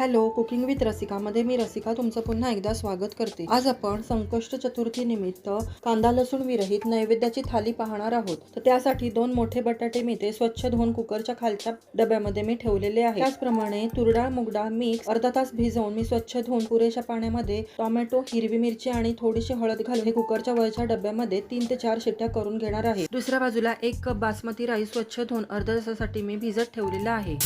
Hello cooking with रसिकामध्ये मी रसिका तुमचं पुन्हा एकदा स्वागत करते. आज आपण संकष्ट चतुर्थी निमित्त कांदा लसूण विरहित नैवेद्याची थाली पाहणार आहोत. तर त्यासाठी दोन मोठे बटाटे मी ते स्वच्छ धुवून कुकरच्या खालच्या डब्यामध्ये मी ठेवलेले आहे त्याचप्रमाणे तुरडाळ मुगडाळ मिक्स अर्धा तास भिजवून मी स्वच्छ धुवून पुरेशा पाण्यामध्ये टोमॅटो हिरवी मिरची आणि थोडीशी हळद घालून हे कुकरच्या वरच्या डब्यामध्ये तीन ते चार शिट्ट्या करून घेणार आहे. दुसऱ्या बाजूला एक कप बासमती राईस स्वच्छ धुवून अर्ध्या तासासाठी मी भिजत ठेवलेला आहे.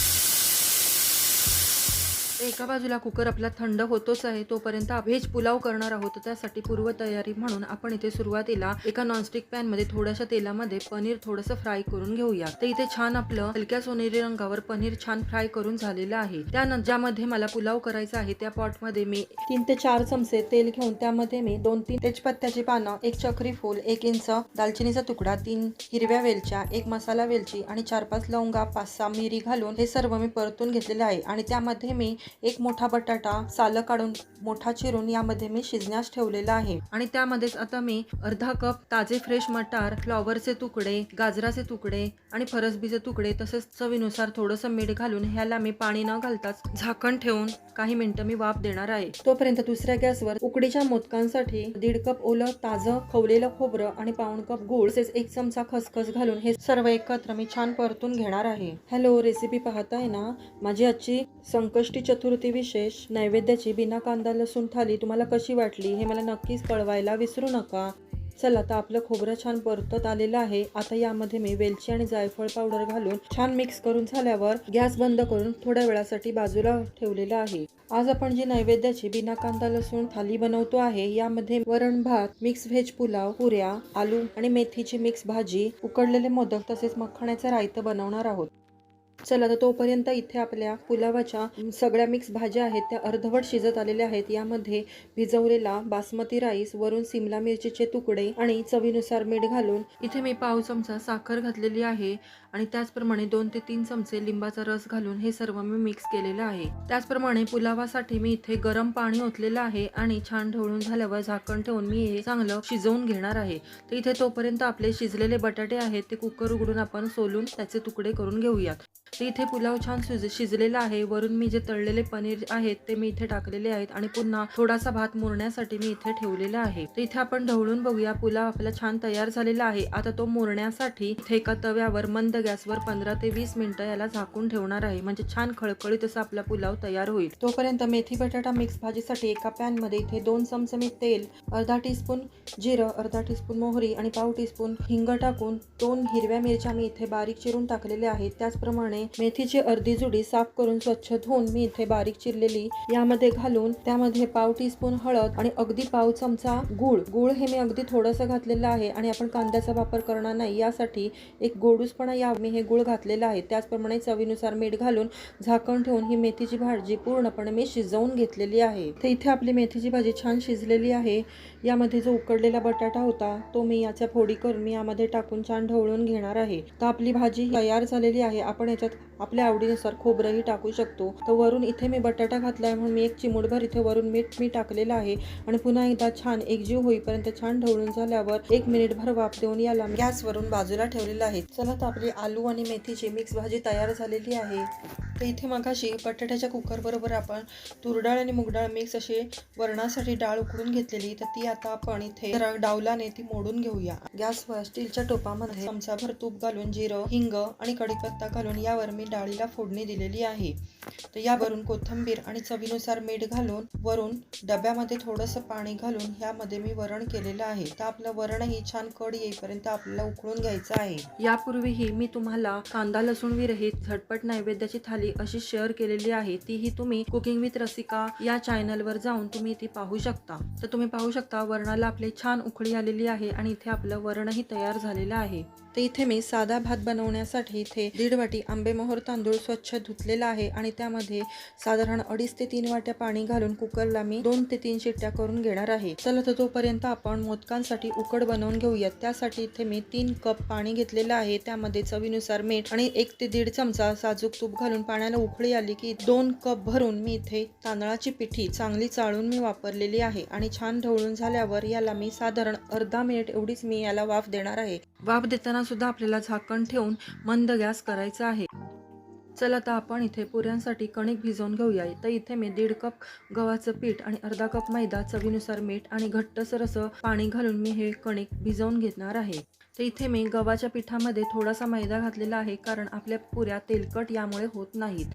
एका बाजूला कुकर आपला थंड होतोच आहे तोपर्यंत व्हेज पुलाव करणार आहोत. त्यासाठी पूर्व तयारी म्हणून आपण इथे सुरुवातीला एका नॉनस्टिक पॅनमध्ये थोड्याशा तेलामध्ये पनीर थोडंसं फ्राय करून घेऊया. तर इथे छान आपलं हलक्या सोनेरी रंगावर पनीर छान फ्राय करून झालेलं आहे. त्यानंतर ज्यामध्ये मला पुलाव करायचा आहे त्या पॉटमध्ये मी तीन ते चार चमचे तेल घेऊन त्यामध्ये मी दोन तीन तेजपत्त्याची पानं एक चक्री फूल एक इंच दालचिनीचा तुकडा तीन हिरव्या वेलच्या एक मसाला वेलची आणि चार पाच लवंगा पाच सहा मिरी घालून हे सर्व मी परतून घेतलेले आहे. आणि त्यामध्ये मी एक मोठा बटाटा सालं काढून मोठा चिरून यामध्ये मी शिजण्यास ठेवलेला आहे. आणि त्यामध्येच आता मी अर्धा कप ताजे फ्रेश मटार फ्लॉवरचे तुकडे गाजराचे तुकडे आणि फरसबीचे तुकडे तसेच चवीनुसार थोडंसं मीठ घालून ह्याला मी पाणी न घालताच झाकण ठेवून काही मिनिटं मी वाफ देणार आहे. तोपर्यंत दुसऱ्या गॅसवर उकडीच्या मोदकांसाठी दीड कप ओलं ताजं खवलेलं खोबरं आणि पाऊण कप गुळ तसेच एक चमचा खसखस घालून हे सर्व एकत्र मी छान परतून घेणार आहे. हॅलो रेसिपी पाहताय ना? माझी आजची संकष्टी चतुर्थी विशेष नैवेद्याची बिना कांदा लसूण थाली तुम्हाला कशी वाटली हे मला नक्कीच कळवायला विसरू नका. चला आता आपलं खोबरं छान परतत आलेलं आहे. आता यामध्ये मी वेलची आणि जायफळ पावडर घालून छान मिक्स करून झाल्यावर गॅस बंद करून थोड्या वेळासाठी बाजूला ठेवलेलं आहे. आज आपण जी नैवेद्याची बिना कांदा लसूण थाली बनवतो आहे यामध्ये वरण भात मिक्स व्हेज पुलाव पुऱ्या आलू आणि मेथीची मिक्स भाजी उकडलेले मोदक तसेच मखण्याचं रायतं बनवणार आहोत. चला तर तोपर्यंत इथे आपल्या पुलावाच्या सगळ्या मिक्स भाज्या आहेत त्या अर्धवट शिजत आलेल्या आहेत. यामध्ये भिजवलेला बासमती राईस वरून सिमला मिरचीचे तुकडे आणि चवीनुसार मीठ घालून इथे मी पाव चमचा साखर घातलेली आहे. आणि त्याचप्रमाणे दोन ते तीन चमचे लिंबाचा रस घालून हे सर्व मी मिक्स केलेलं आहे. त्याचप्रमाणे पुलावासाठी मी इथे गरम पाणी ओतलेलं आहे आणि छान ढवळून झाल्यावर झाकण ठेवून मी हे चांगलं शिजवून घेणार आहे. तर इथे तोपर्यंत आपले शिजलेले बटाटे आहेत ते कुकर उघडून आपण सोलून त्याचे तुकडे करून घेऊयात. तर इथे पुलाव छान शिज शिजलेला आहे. वरून मी जे तळलेले पनीर आहेत ते मी इथे टाकलेले आहेत आणि पुन्हा थोडासा भात मुरण्यासाठी मी इथे ठेवलेला आहे. तर इथे आपण ढवळून बघूया पुलाव आपला छान तयार झालेला आहे. आता तो मुरण्यासाठी इथे एका तव्यावर मंद गॅसवर पंधरा ते वीस मिनिटं याला झाकून ठेवणार आहे. म्हणजे छान खळखळीत असा आपला पुलाव तयार होईल. तोपर्यंत मेथी बटाटा मिक्स भाजीसाठी एका पॅनमध्ये इथे दोन चमचमी तेल अर्धा टीस्पून जिरं अर्धा टीस्पून मोहरी आणि पाव टीस्पून हिंग टाकून दोन हिरव्या मिरच्या मी इथे बारीक चिरून टाकलेल्या आहेत. त्याचप्रमाणे मेथीची अर्धी जुडी साफ करून स्वच्छ धुवून मी इथे बारीक चिरलेली यामध्ये घालून त्यामध्ये पाव टीस्पून हळद आणि अगदी पाव चमचा गूळ. गूळ हे मी अगदी थोडंसं घातलेलं आहे आणि आपण कांद्याचा वापर करणार नाही. यासाठी एक गोडूसपणा या मी हे गूळ घातलेलं आहे. त्याचप्रमाणे चवीनुसार मीठ घालून झाकण ठेवून ही मेथीची भाजी पूर्णपणे मी शिजवून घेतलेली आहे. तर इथे आपली मेथीची भाजी छान शिजलेली आहे. यामध्ये जो उकडलेला बटाटा होता तो मी याच्या फोडी करून मी यामध्ये टाकून छान ढवळून घेणार आहे. तर आपली भाजी तयार झालेली आहे. आपण याच्यात आपल्या आवडीनुसार खोबरंही टाकू शकतो. तर वरून इथे मी बटाटा घातला आहे म्हणून मी एक चिमूटभर इथे वरून मीठ मी टाकलेलं आहे. आणि पुन्हा एकदा छान एकजीव होईपर्यंत छान ढवळून झाल्यावर एक मिनिटभर वाफ देऊन याला गॅसवरून बाजूला ठेवलेलं आहे. चला तर आपली आलू आणि मेथीची मिक्स भाजी तयार झालेली आहे. तर इथे मगाशी बटाट्याच्या कुकरबरोबर आपण तुरडाळ आणि मुगडाळ मिक्स असे वरणासाठी डाळ उकडून घेतलेली. तर ती आता आपण इथे डावलाने ती मोडून घेऊया. गॅसवर स्टीलच्या टोपामध्ये चमचाभर तूप घालून जिरं हिंग आणि कढीपत्ता घालून यावर मी डाळीला फोडणी दिलेली आहे. तर यावरून कोथिंबीर आणि चवीनुसार मीठ घालून वरून डब्यामध्ये थोडंसं पाणी घालून ह्यामध्ये मी वरण केलेलं आहे. तर आपलं वरणही छान कड येईपर्यंत आपल्याला उकळून घ्यायचं आहे. यापूर्वीही मी तुम्हाला कांदा लसूण विरहित झटपट नैवेद्याची थाली अशी शेअर केलेली आहे तीही तुम्ही कुकिंग विथ रसिका या चॅनलवर जाऊन तुम्ही ती पाहू शकता. तर तुम्ही पाहू शकता वरणाला आपली छान उकळी आलेली आहे आणि इथे आपलं वरणही तयार झालेलं आहे. तर इथे मी साधा भात बनवण्यासाठी इथे दीड वाटी आंबेमोहर तांदूळ स्वच्छ धुतलेला आहे आणि त्यामध्ये साधारण अडीच ते तीन वाट्या पाणी घालून कुकरला मी दोन ते तीन शिट्ट्या करून घेणार आहे. चला तर तोपर्यंत आपण मोदकांसाठी उकड बनवून घेऊयात. त्यासाठी इथे मी तीन कप पाणी घेतलेलं आहे. त्यामध्ये चवीनुसार मीठ आणि एक ते दीड चमचा साजूक तूप घालून पाण्याला उकळी आली की दोन कप भरून मी इथे तांदळाची पिठी चांगली चाळून मी वापरलेली आहे आणि छान ढवळून झाल्यावर याला मी साधारण अर्धा मिनिट एवढीच मी याला वाफ देणार आहे. वाफ देताना सुद्धा आपल्याला झाकण ठेवून मंद गॅस करायचा आहे. चला आता आपण इथे पुऱ्यांसाठी कणिक भिजवून घेऊया. तर इथे मी दीड कप गव्हाचं पीठ आणि अर्धा कप मैदा चवीनुसार मीठ आणि घट्टसर असं पाणी घालून मी हे कणिक भिजवून घेणार आहे. तर इथे मी गव्हाच्या पिठामध्ये थोडासा मैदा घातलेला आहे कारण आपल्या पुऱ्या तेलकट यामुळे होत नाहीत.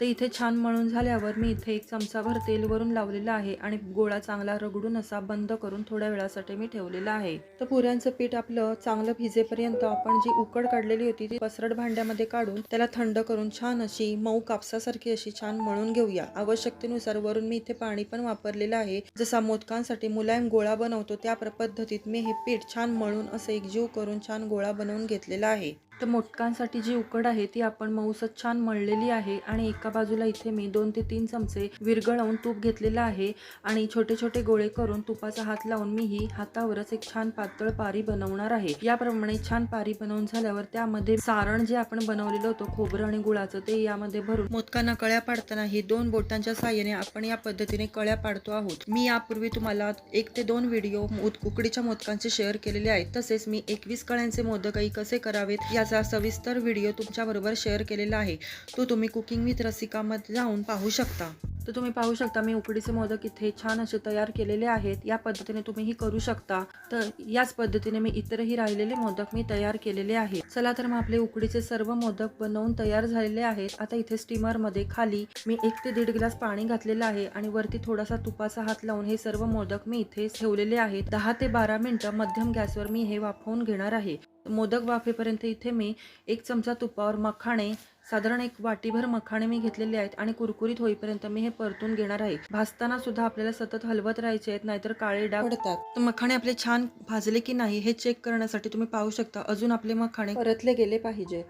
तर इथे छान मळून झाल्यावर मी इथे एक चमचाभर तेल वरून लावलेलं आहे आणि गोळा चांगला रगडून असा बंद करून थोड्या वेळासाठी मी ठेवलेला आहे. तर पुऱ्यांचं पीठ आपलं चांगलं भिजेपर्यंत आपण जी उकड काढलेली होती ती पसरट भांड्यामध्ये काढून त्याला थंड करून छान अशी मऊ कापसासारखी अशी छान मळून घेऊया. आवश्यकतेनुसार वरून मी इथे पाणी पण वापरलेलं आहे. जसा मोदकांसाठी मुलायम गोळा बनवतो त्या प्र- पद्धतीत मी हे पीठ छान मळून असं एकजीव करून छान गोळा बनवून घेतलेला आहे. तर मोदकांसाठी जी उकड आहे ती आपण मऊसत छान मळलेली आहे आणि एका बाजूला इथे मी दोन ते तीन चमचे विरगळवून तूप घेतलेलं आहे आणि छोटे छोटे गोळे करून तुपाचा हात लावून मी ही हातावरच एक छान पातळ पारी बनवणार आहे. याप्रमाणे छान पारी बनवून झाल्यावर त्यामध्ये सारण जे आपण बनवलेलं होतं खोबरं आणि गुळाचं ते यामध्ये भरून मोदकांना कळ्या पाडताना ही दोन बोटांच्या साह्याने आपण या पद्धतीने कळ्या पाडतो आहोत. मी यापूर्वी तुम्हाला एक ते दोन व्हिडिओ उकडीच्या मोदकांचे शेअर केलेले आहेत. तसेच मी एकवीस कळ्यांचे मोदकही कसे करावेत याचा सविस्तर व्हिडिओ तुमच्या बरोबर शेअर केलेला आहे. तो तुम्ही कुकिंग विथ रसिकामध्ये जाऊन पाहू शकता. तर तुम्ही पाहू शकता मी उकडीचे मोदक इथे छान असे तयार केलेले आहेत. या पद्धतीने तुम्हीही करू शकता. तर याच पद्धतीने मी इतरही राहिलेले मोदक मी तयार केलेले आहेत. चला तर मग आपले उकडीचे सर्व मोदक बनवून तयार झालेले आहेत. आता इथे स्टीमरमध्ये खाली मी एक ते दीड ग्लास पाणी घातलेलं आहे आणि वरती थोडासा तुपाचा हात लावून हे सर्व मोदक मी इथे ठेवलेले आहेत. दहा ते बारा मिनिटं मध्यम गॅसवर मी हे वाफवून घेणार आहे. मोदक वाफेपर्यंत इथे मी एक चमचा तुपावर मखाणे साधारण एक वाटीभर मखाणे मी घेतलेले आहेत आणि कुरकुरीत होईपर्यंत मी हे परतून घेणार आहे. भाजताना सुद्धा आपल्याला सतत हलवत राहायचे आहेत नाहीतर काळे डाग पडतात. मखाणे आपले छान भाजले की नाही हे चेक करण्यासाठी तुम्ही पाहू शकता. अजून आपले मखाणे परतले गेले पाहिजे.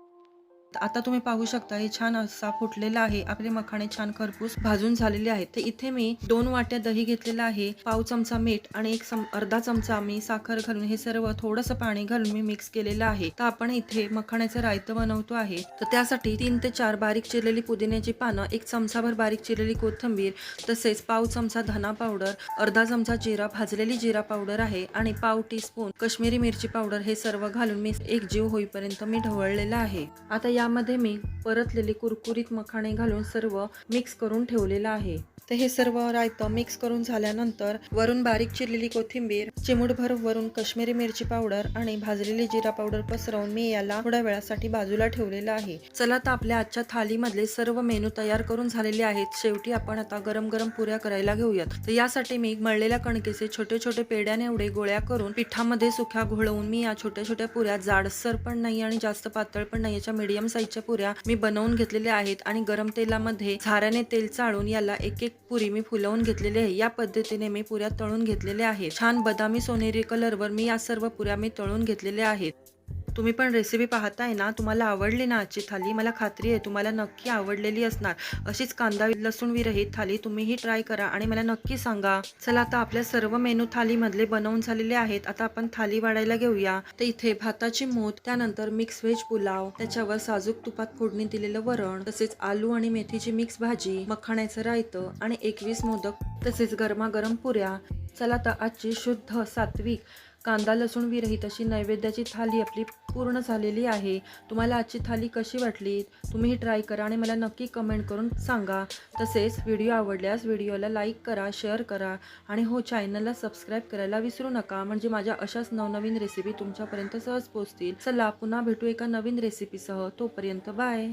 आता तुम्ही पाहू शकता हे छान असा फुटलेला आहे. आपले मखाणे छान खरपूस भाजून झालेले आहेत. तर इथे मी दोन वाट्या दही घेतलेला आहे पाव चमचा मीठ आणि एक अर्धा चमचा मी साखर घालून हे सर्व थोडंसं पाणी घालून मी मिक्स केलेलं आहे. तर आपण इथे मखाण्याचं रायतं बनवतो आहे. तर त्यासाठी तीन ते चार बारीक चिरलेली पुदिन्याची पानं एक चमचाभर बारीक चिरलेली कोथिंबीर तसेच पाव चमचा धना पावडर अर्धा चमचा जिरा भाजलेली जिरा पावडर आहे आणि पाव टी स्पून मिरची पावडर हे सर्व घालून मी एक जीव होईपर्यंत मी ढवळलेला आहे. आता यामध्ये मी परतलेले कुरकुरीत मखाणे घालून सर्व मिक्स करून ठेवलेलं आहे. तर हे सर्व रायतं मिक्स करून झाल्यानंतर वरून बारीक चिरलेली कोथिंबीर चिमूटभर वरून काश्मीरी मिरची पावडर आणि भाजलेली जिरा पावडर पसरवून मी याला थोड्या वेळासाठी बाजूला ठेवलेलं आहे. चला तर आपल्या आजच्या थालीमधले सर्व मेनू तयार करून झालेले आहेत. शेवटी आपण आता गरम गरम पुऱ्या करायला घेऊयात. तर यासाठी मी मळलेल्या कणकेचे छोटे छोटे पेड्याने एवढे गोळ्या करून पिठामध्ये सुख्या घोळवून मी या छोट्या छोट्या पुऱ्या जाडसर पण नाही आणि जास्त पातळ पण नाही याच्या मीडियम साईजच्या पुऱ्या मी बनवून घेतलेल्या आहेत आणि गरम तेलामध्ये झाऱ्याने तेल चाळून याला एक एक पुरी मी फुलवून घेतलेली आहे. या पद्धतीने मी पुऱ्या तळून घेतलेल्या आहेत. छान बदामी सोनेरी कलरवर मी या सर्व पुऱ्या मी तळून घेतलेल्या आहेत. तुम्ही पण रेसिपी पाहताय ना तुम्हाला आवडली ना आजची थाली? मला खात्री आहे तुम्हाला नक्की आवडलेली असणार. अशीच कांदा लसूण विरहित थाली तुम्हीही ट्राय करा आणि मला नक्की सांगा. चला आता आपल्या सर्व मेनू थालीमधले बनवून झालेले आहेत. आता आपण थाली वाढायला घेऊया. तर इथे भाताची मोद त्यानंतर मिक्स व्हेज पुलाव त्याच्यावर साजूक तुपात फोडणी दिलेलं वरण तसेच आलू आणि मेथीची मिक्स भाजी मखाण्याचं रायतं आणि एकवीस मोदक तसेच गरमागरम पुऱ्या. चला तर आजची शुद्ध सात्विक कांदा लसूण विरहित अशी नैवेद्याची थाली आपली पूर्ण झालेली आहे. तुम्हाला आजची थाली कशी वाटली? तुम्हीही ट्राय करा आणि मला नक्की कमेंट करून सांगा. तसेच व्हिडिओ आवडल्यास व्हिडिओला लाईक करा शेअर करा आणि हो चॅनलला सबस्क्राईब करायला विसरू नका. म्हणजे माझ्या अशाच नवनवीन रेसिपी तुमच्यापर्यंत सहज पोहोचतील. चला पुन्हा भेटू एका नवीन रेसिपीसह तोपर्यंत बाय